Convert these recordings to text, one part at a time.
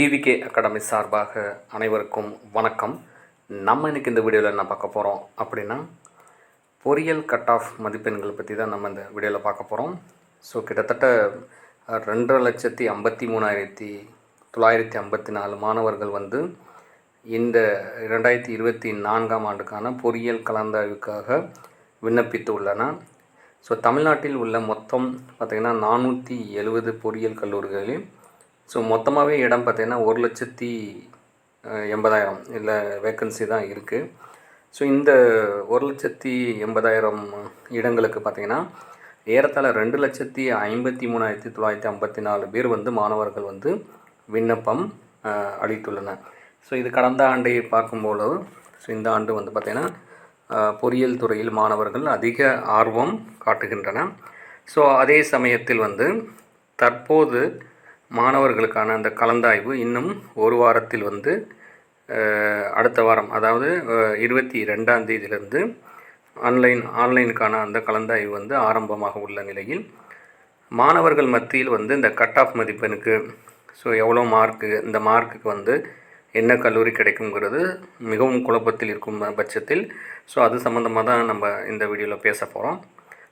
TVK academy சார்பாக அனைவருக்கும் வணக்கம். நம்ம இன்னைக்கு இந்த வீடியோவில் என்ன பார்க்க போகிறோம் அப்படின்னா பொறியியல் கட் ஆஃப் மதிப்பெண்கள் பற்றி தான் நம்ம இந்த வீடியோவில் பார்க்க போகிறோம் ஸோ கிட்டத்தட்ட ரெண்டரை லட்சத்தி ஐம்பத்தி மூணாயிரத்தி தொள்ளாயிரத்தி ஐம்பத்தி நாலு மாணவர்கள் வந்து இந்த ரெண்டாயிரத்தி இருபத்தி நான்காம் ஆண்டுக்கான பொறியியல் கலந்தாய்வுக்காக விண்ணப்பித்து உள்ளன ஸோ தமிழ்நாட்டில் உள்ள மொத்தம் பார்த்திங்கன்னா நானூற்றி எழுபது பொறியியல் கல்லூரிகளில் ஸோ மொத்தமாகவே இடம் பார்த்திங்கன்னா ஒரு லட்சத்தி எண்பதாயிரம் இல்லை வேக்கன்சி தான் இருக்குது ஸோ இந்த ஒரு லட்சத்தி எண்பதாயிரம் இடங்களுக்கு பார்த்திங்கன்னா ஏறத்தாழ ரெண்டு லட்சத்தி ஐம்பத்தி மூணாயிரத்தி தொள்ளாயிரத்தி ஐம்பத்தி நாலு பேர் வந்து மாணவர்கள் வந்து விண்ணப்பம் அளித்துள்ளனர். ஸோ இது கடந்த ஆண்டை பார்க்கும்போது ஸோ இந்த ஆண்டு வந்து பார்த்திங்கன்னா பொறியியல் துறையில் மாணவர்கள் அதிக ஆர்வம் காட்டுகின்றன. ஸோ அதே சமயத்தில் வந்து தற்போது மாணவர்களுக்கான அந்த கலந்தாய்வு இன்னும் ஒரு வாரத்தில் வந்து அடுத்த வாரம் அதாவது இருபத்தி ரெண்டாம் தேதியிலிருந்து ஆன்லைன் ஆன்லைனுக்கான அந்த கலந்தாய்வு வந்து ஆரம்பமாக உள்ள நிலையில் மாணவர்கள் மத்தியில் வந்து இந்த கட் ஆஃப் மதிப்பெனுக்கு ஸோ எவ்வளோ மார்க்கு இந்த மார்க்குக்கு வந்து என்ன கல்லூரி கிடைக்குங்கிறது மிகவும் குழப்பத்தில் இருக்கும் பட்சத்தில் ஸோ அது சம்மந்தமாக தான் நம்ம இந்த வீடியோவில் பேச போகிறோம்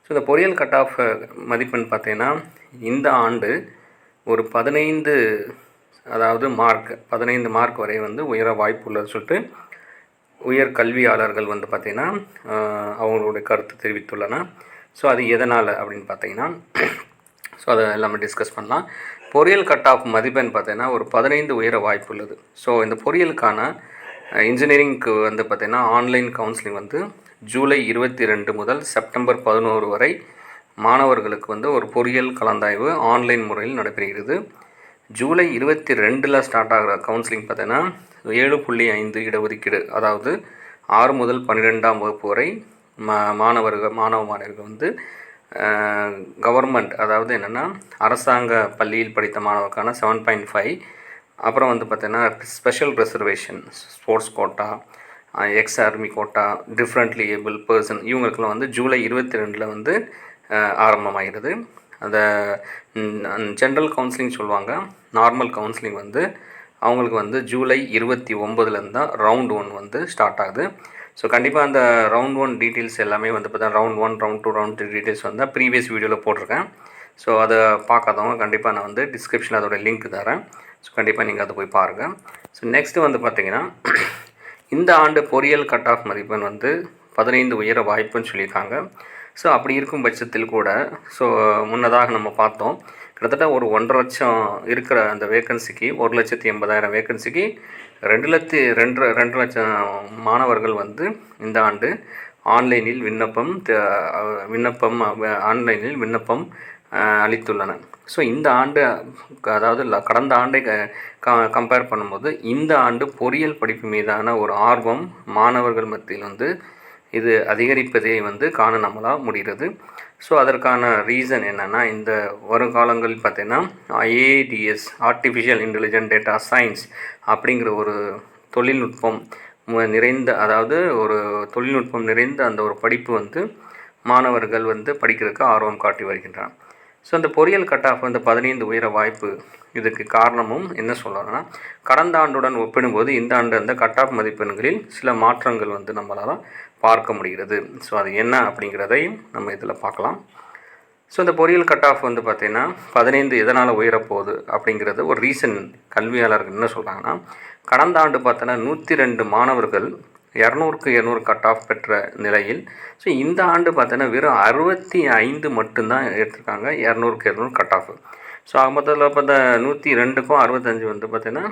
ஸோ இந்த பொறியியல் கட் ஆஃப் மதிப்பெண் பார்த்திங்கன்னா இந்த ஆண்டு ஒரு பதினைந்து அதாவது மார்க் பதினைந்து மார்க் வரை வந்து உயர வாய்ப்பு உள்ளது சொல்லிட்டு உயர் கல்வியாளர்கள் வந்து பார்த்திங்கன்னா அவங்களுடைய கருத்து தெரிவித்துள்ளன. ஸோ அது எதனால் அப்படின்னு பார்த்தீங்கன்னா ஸோ அதை எல்லாமே டிஸ்கஸ் பண்ணலாம். பொறியியல் கட் ஆஃப் மதிப்பெண் பார்த்தீங்கன்னா ஒரு பதினைந்து உயர வாய்ப்பு உள்ளது. ஸோ இந்த பொறியியலுக்கான இன்ஜினியரிங்க்கு வந்து பார்த்திங்கன்னா ஆன்லைன் கவுன்சிலிங் வந்து ஜூலை இருபத்தி ரெண்டு முதல் செப்டம்பர் பதினோரு வரை மாணவர்களுக்கு வந்து ஒரு பொறியியல் கலந்தாய்வு ஆன்லைன் முறையில் நடைபெறுகிறது. ஜூலை இருபத்தி ரெண்டில் ஸ்டார்ட் ஆகிற கவுன்சிலிங் பார்த்தீங்கன்னா ஏழு புள்ளி ஐந்து இடஒதுக்கீடு அதாவது ஆறு முதல் பன்னிரெண்டாம் வகுப்பு வரை மா மாணவர்கள் மாணவ மாணவர்கள் வந்து கவர்மெண்ட் அதாவது என்னென்னா அரசாங்க பள்ளியில் படித்த மாணவருக்கான செவன் பாயிண்ட் ஃபைவ் அப்புறம் வந்து பார்த்தீங்கன்னா special reservation sports quota ex army quota differently able person இவங்களுக்குலாம் வந்து ஜூலை இருபத்தி ரெண்டில் வந்து ஆரம்பமாகிறது. அந்த ஜென்ரல் கவுன்சிலிங் சொல்லுவாங்க. நார்மல் கவுன்சிலிங் வந்து அவங்களுக்கு வந்து ஜூலை இருபத்தி ஒம்பதுலேருந்து தான் ரவுண்ட் ஒன் வந்து ஸ்டார்ட் ஆகுது. ஸோ கண்டிப்பாக அந்த ரவுண்ட் ஒன் டீட்டெயில்ஸ் எல்லாமே வந்து பார்த்தா round one round two round three details வந்து ப்ரீவியஸ் வீடியோவில் போட்டிருக்கேன். ஸோ அதை பார்க்காதவங்க கண்டிப்பாக நான் வந்து டிஸ்கிரிப்ஷனில் அதோடய லிங்க் தரேன். ஸோ கண்டிப்பாக நீங்கள் அதை போய் பாருங்கள் ஸோ நெக்ஸ்ட்டு வந்து பார்த்திங்கன்னா இந்த ஆண்டு பொறியியல் கட் ஆஃப் மதிப்பெண் வந்து பதினைந்து உயர வாய்ப்புன்னு சொல்லியிருக்காங்க. ஸோ அப்படி இருக்கும் பட்சத்தில் கூட ஸோ முன்னதாக நம்ம பார்த்தோம் கிட்டத்தட்ட ஒரு ஒன்றரை லட்சம் இருக்கிற அந்த வேக்கன்சிக்கு ஒரு லட்சத்தி எண்பதாயிரம் வேக்கன்சிக்கு ரெண்டு லட்சத்தி ரெண்டு ரெண்டு லட்சம் மாணவர்கள் வந்து இந்த ஆண்டு ஆன்லைனில் விண்ணப்பம் விண்ணப்பம் ஆன்லைனில் விண்ணப்பம் அளித்துள்ளன ஸோ இந்த ஆண்டு அதாவது கடந்த ஆண்டை கம்பேர் பண்ணும்போது இந்த ஆண்டு பொறியியல் படிப்பு மீதான ஒரு ஆர்வம் மாணவர்கள் மத்தியில் வந்து இது அதிகரிப்பதை வந்து காண நம்மளால் முடிகிறது. ஸோ அதற்கான ரீசன் என்னென்னா இந்த வருங்காலங்களில் பார்த்தீங்கன்னா IADS artificial intelligent data science அப்படிங்கிற ஒரு தொழில்நுட்பம் நிறைந்த அதாவது ஒரு தொழில்நுட்பம் நிறைந்த அந்த ஒரு படிப்பு வந்து மாணவர்கள் வந்து படிக்கிறதுக்கு ஆர்வம் காட்டி வருகின்றனர். ஸோ அந்த பொரியல் கட் ஆஃப் வந்து பதினைந்து உயர வாய்ப்பு இதுக்கு காரணமும் என்ன சொல்லணும்னா கடந்த ஆண்டுடன் ஒப்பிடும்போது இந்த ஆண்டு அந்த கட் ஆஃப் மதிப்பெண்களில் சில மாற்றங்கள் வந்து நம்மளால் பார்க்க முடிகிறது. ஸோ அது என்ன அப்படிங்கிறதையும் நம்ம இதில் பார்க்கலாம். ஸோ இந்த பொறியியல் கட் ஆஃப் வந்து பார்த்திங்கன்னா பதினைந்து எதனால் உயரப்போகுது அப்படிங்கிறது ஒரு ரீசன் கல்வியாளர்கள் என்ன சொல்கிறாங்கன்னா கடந்த ஆண்டு பார்த்தோன்னா நூற்றி ரெண்டு மாணவர்கள் இரநூறுக்கு இரநூறு கட் ஆஃப் பெற்ற நிலையில். ஸோ இந்த ஆண்டு பார்த்தோன்னா வெறும் அறுபத்தி ஐந்து மட்டும்தான் எடுத்திருக்காங்க. இரநூறுக்கு இரநூறு கட் ஆஃப் ஸோ மொத்தத்தில் பார்த்தா நூற்றி ரெண்டுக்கும் அறுபத்தஞ்சு வந்து பார்த்திங்கன்னா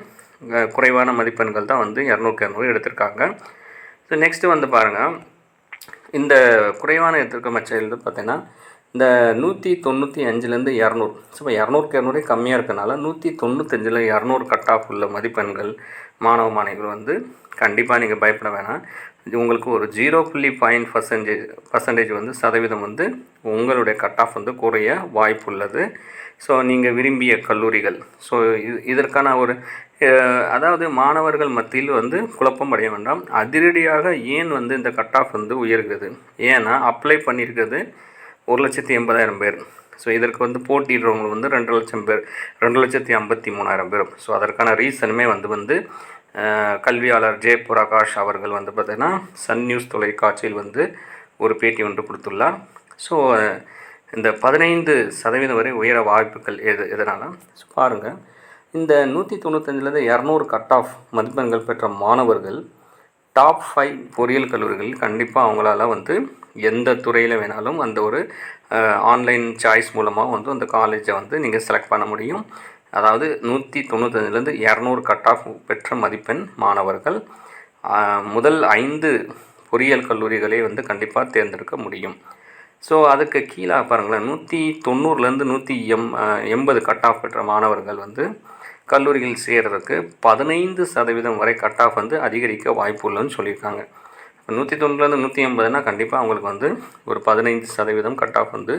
குறைவான மதிப்பெண்கள் தான் வந்து இரநூறுக்கு இரநூறு எடுத்திருக்காங்க. ஸோ நெக்ஸ்ட்டு வந்து பாருங்கள் இந்த குறைவான எடுத்திருக்க மச்சையில் பார்த்தீங்கன்னா இந்த நூற்றி தொண்ணூற்றி அஞ்சுலேருந்து இரநூறு. ஸோ இப்போ இரநூறுக்கு இரநூறே கம்மியாக இருக்கனால நூற்றி தொண்ணூத்தஞ்சில் இரநூறு கட் ஆஃப் உள்ள மதிப்பெண்கள் மாணவ மாணவிகள் வந்து கண்டிப்பாக நீங்கள் பயப்பட வேணாம். இது உங்களுக்கு ஒரு ஜீரோ புள்ளி பாயிண்ட் பர்சன்டேஜ் பர்சன்டேஜ் வந்து சதவீதம் வந்து உங்களுடைய கட் ஆஃப் வந்து குறைய வாய்ப்பு உள்ளது. ஸோ நீங்கள் விரும்பிய கல்லூரிகள். ஸோ இது இதற்கான ஒரு அதாவது மாணவர்கள் மத்தியில் வந்து குழப்பம் அடைய வேண்டாம். அதிரடியாக ஏன் வந்து இந்த கட் ஆஃப் வந்து உயர்கிறது? ஏன்னா அப்ளை பண்ணியிருக்கிறது ஒரு லட்சத்தி எண்பதாயிரம் பேர். ஸோ இதற்கு வந்து போட்டியிடுறவங்க வந்து ரெண்டு லட்சம் பேர் ரெண்டு லட்சத்தி ஐம்பத்தி மூணாயிரம் பேர் ஸோ அதற்கான ரீசனுமே வந்து வந்து கல்வியாளர் ஜே பிரகாஷ் அவர்கள் வந்து பார்த்தீங்கன்னா சன் நியூஸ் தொலைக்காட்சியில் வந்து ஒரு பேட்டி ஒன்று கொடுத்துள்ளார். ஸோ இந்த பதினைந்து சதவீதம் வரை உயர வாய்ப்புகள் எது எதனால்? ஸோ பாருங்கள் இந்த நூற்றி தொண்ணூத்தஞ்சிலேருந்து இரநூறு கட் ஆஃப் மதிப்பெண்கள் பெற்ற மாணவர்கள் டாப் ஃபைவ் பொறியியல் கல்லூரிகளில் கண்டிப்பாக அவங்களால வந்து எந்த துறையில் வேணாலும் அந்த ஒரு ஆன்லைன் சாய்ஸ் மூலமாக வந்து அந்த காலேஜை வந்து நீங்கள் செலக்ட் பண்ண முடியும். அதாவது நூற்றி தொண்ணூத்தஞ்சிலேருந்து இரநூறு கட் ஆஃப் பெற்ற மதிப்பெண் மாணவர்கள். முதல் ஐந்து பொறியியல் கல்லூரிகளை வந்து கண்டிப்பாக தேர்ந்தெடுக்க முடியும். ஸோ அதுக்கு கீழே பாருங்களேன் நூற்றி தொண்ணூறுலேருந்து நூற்றி எம் எண்பது கட் ஆஃப் பெற்ற மாணவர்கள் வந்து கல்லூரியில் சேர்கிறதுக்கு பதினைந்து சதவீதம் வரை கட் ஆஃப் வந்து அதிகரிக்க வாய்ப்பு உள்ளன்னு சொல்லியிருக்காங்க. நூற்றி தொண்ணூறுலேருந்து நூற்றி ஐம்பதுனா கண்டிப்பாக அவங்களுக்கு வந்து ஒரு பதினைந்து சதவீதம் கட் ஆஃப் வந்து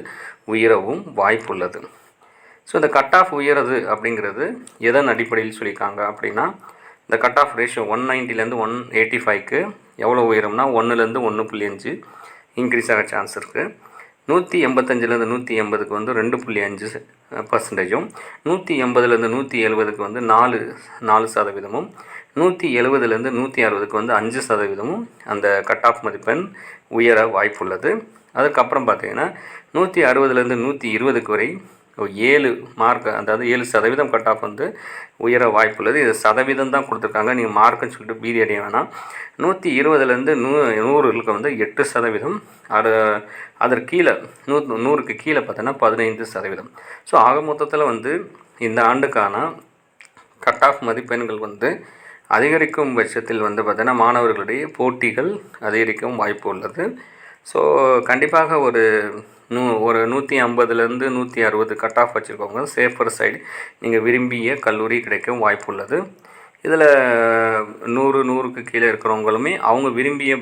உயரவும் வாய்ப்பு உள்ளது. ஸோ இந்த கட் ஆஃப் உயருது அப்படிங்கிறது எதன் அடிப்படையில் சொல்லியிருக்காங்க அப்படின்னா இந்த கட் ஆஃப் ரேஷியோ ஒன் நைன்ட்டிலேருந்து ஒன் எயிட்டி ஃபைவ்க்கு எவ்வளோ உயரும்னா ஒன்றுலேருந்து ஒன்று புள்ளி அஞ்சு இன்க்ரீஸ் ஆக சான்ஸ் இருக்குது நூற்றி எண்பத்தஞ்சிலேருந்து நூற்றி எண்பதுக்கு வந்து ரெண்டு புள்ளி அஞ்சு பர்சன்டேஜும் நூற்றி எண்பதுலேருந்து நூற்றி எழுபதுக்கு வந்து நாலு நாலு சதவீதமும் நூற்றி எழுபதுலேருந்து நூற்றி அறுபதுக்கு வந்து அஞ்சு சதவீதமும் அந்த கட் ஆஃப் மதிப்பெண் உயர வாய்ப்புள்ளது. அதுக்கப்புறம் பார்த்தீங்கன்னா நூற்றி அறுபதுலேருந்து நூற்றி இருபதுக்கு வரை ஏழு மார்க் அதாவது ஏழு சதவீதம் கட் ஆஃப் வந்து உயர வாய்ப்பு உள்ளது. இது சதவீதம் தான் கொடுத்துருக்காங்க. நீங்கள் மார்க்குன்னு சொல்லிட்டு பீதி அடைய வேணாம். நூற்றி இருபதுலேருந்து நூ நூறுகளுக்கு வந்து எட்டு சதவீதம். அது அதற்கு கீழே நூ நூறுக்கு கீழே பார்த்தோன்னா பதினைந்து சதவீதம். ஸோ ஆக மொத்தத்தில் வந்து இந்த ஆண்டுக்கான கட் ஆஃப் மதிப்பெண்கள் வந்து அதிகரிக்கும் பட்சத்தில் வந்து பார்த்திங்கன்னா மாணவர்களுடைய போட்டிகள் அதிகரிக்கும் வாய்ப்பு உள்ளது. ஸோ கண்டிப்பாக ஒரு நூ ஒரு நூற்றி ஐம்பதுலேருந்து நூற்றி அறுபது கட் ஆஃப் வச்சுருக்கவங்க சேஃபர் சைடு நீங்கள் விரும்பிய கல்லூரி கிடைக்கும் வாய்ப்பு உள்ளது இதில் நூறு நூறுக்கு கீழே இருக்கிறவங்களுமே அவங்க விரும்பிய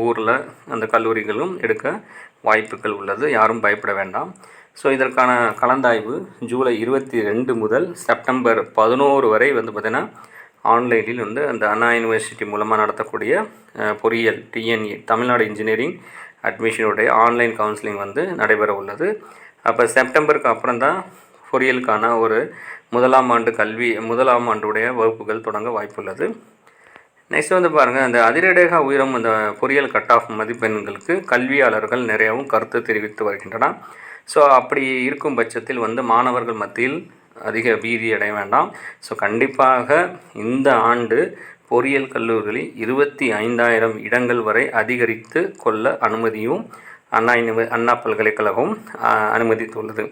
ஊரில் அந்த கல்லூரிகளும் எடுக்க வாய்ப்புகள் உள்ளது. யாரும் பயப்பட வேண்டாம். ஸோ இதற்கான கலந்தாய்வு ஜூலை இருபத்தி ரெண்டு முதல் செப்டம்பர் பதினோரு வரை வந்து பார்த்திங்கன்னா ஆன்லைனில் வந்து அந்த அண்ணா யூனிவர்சிட்டி மூலமாக நடத்தக்கூடிய பொறியியல் டிஎன்இ தமிழ்நாடு இன்ஜினியரிங் அட்மிஷனுடைய ஆன்லைன் கவுன்சிலிங் வந்து நடைபெற உள்ளது. அப்போ செப்டம்பருக்கு அப்புறம் தான் பொறியியலுக்கான ஒரு முதலாம் ஆண்டு கல்வி முதலாம் ஆண்டுடைய வகுப்புகள் தொடங்க வாய்ப்புள்ளது. நெக்ஸ்ட் வந்து பாருங்கள் அந்த அதிரடேகா உயரம் அந்த பொறியியல் கட் ஆஃப் மதிப்பெண்களுக்கு கல்வியாளர்கள் நிறையவும் கருத்து தெரிவித்து வருகின்றன. ஸோ அப்படி இருக்கும் பட்சத்தில் வந்து மாணவர்கள் மத்தியில் அதிக பீதி அடைய வேண்டாம். ஸோ கண்டிப்பாக இந்த ஆண்டு பொறியியல் கல்லூரிகளில் இருபத்தி ஐந்தாயிரம் இடங்கள் வரை அதிகரித்து கொள்ள அனுமதியும் அண்ணா அண்ணா பல்கலைக்கழகம் அனுமதித்துள்ளது.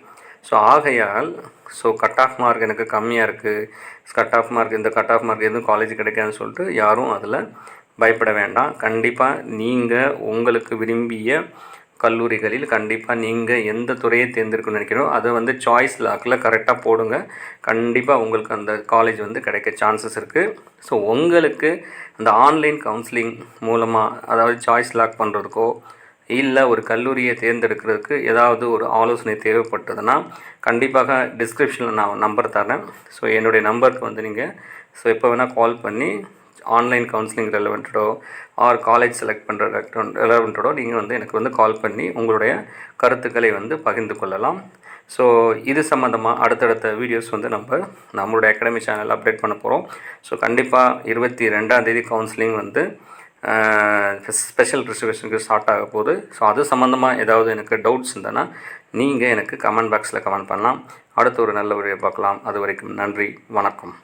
ஸோ ஆகையால் ஸோ கட் ஆஃப் மார்க் எனக்கு கம்மியாக இருக்குது கட் ஆஃப் மார்க் இந்த கட் ஆஃப் மார்க் எதுவும் காலேஜ் கிடைக்காதுன்னு சொல்லிட்டு யாரும் அதில் பயப்பட வேண்டாம். கண்டிப்பாக நீங்கள் உங்களுக்கு விரும்பிய கல்லூரிகளில் கண்டிப்பாக நீங்கள் எந்த துறையை தேர்ந்தெடுக்கணும்னு நினைக்கிறோ அதை வந்து சாய்ஸ் லாக்கில் கரெக்டாக போடுங்க. கண்டிப்பாக உங்களுக்கு அந்த காலேஜ் வந்து கிடைக்க சான்சஸ் இருக்குது ஸோ உங்களுக்கு அந்த ஆன்லைன் கவுன்சிலிங் மூலமாக அதாவது சாய்ஸ் லாக் பண்ணுறதுக்கோ இல்லை ஒரு கல்லூரியை தேர்ந்தெடுக்கிறதுக்கு ஏதாவது ஒரு ஆலோசனை தேவைப்பட்டதுன்னா கண்டிப்பாக டிஸ்கிரிப்ஷனில் நான் நம்பர் தரேன். ஸோ என்னுடைய நம்பருக்கு வந்து நீங்கள் ஸோ எப்போ வேணால் கால் பண்ணி ஆன்லைன் கவுன்சிலிங் ரெலவெண்ட்டடோ ஆர் காலேஜ் செலக்ட் பண்ணுற ரெலவெண்ட்டடோ நீங்கள் வந்து எனக்கு வந்து கால் பண்ணி உங்களுடைய கருத்துக்களை வந்து பகிர்ந்து கொள்ளலாம். ஸோ இது சம்மந்தமாக அடுத்தடுத்த வீடியோஸ் வந்து நம்ம நம்மளுடைய அகாடமி சேனல் அப்டேட் பண்ண போகிறோம் ஸோ கண்டிப்பாக இருபத்தி ரெண்டாம் தேதி கவுன்சிலிங் வந்து ஸ்பெஷல் ரிசர்வேஷனுக்கு ஸ்டார்ட் ஆக போகுது. ஸோ அது சம்மந்தமாக ஏதாவது எனக்கு டவுட்ஸ் இருந்ததுன்னா நீங்கள் எனக்கு கமெண்ட் பாக்ஸில் கமெண்ட் பண்ணலாம். அடுத்த ஒரு நல்ல வழியை பார்க்கலாம். அது வரைக்கும் நன்றி. வணக்கம்.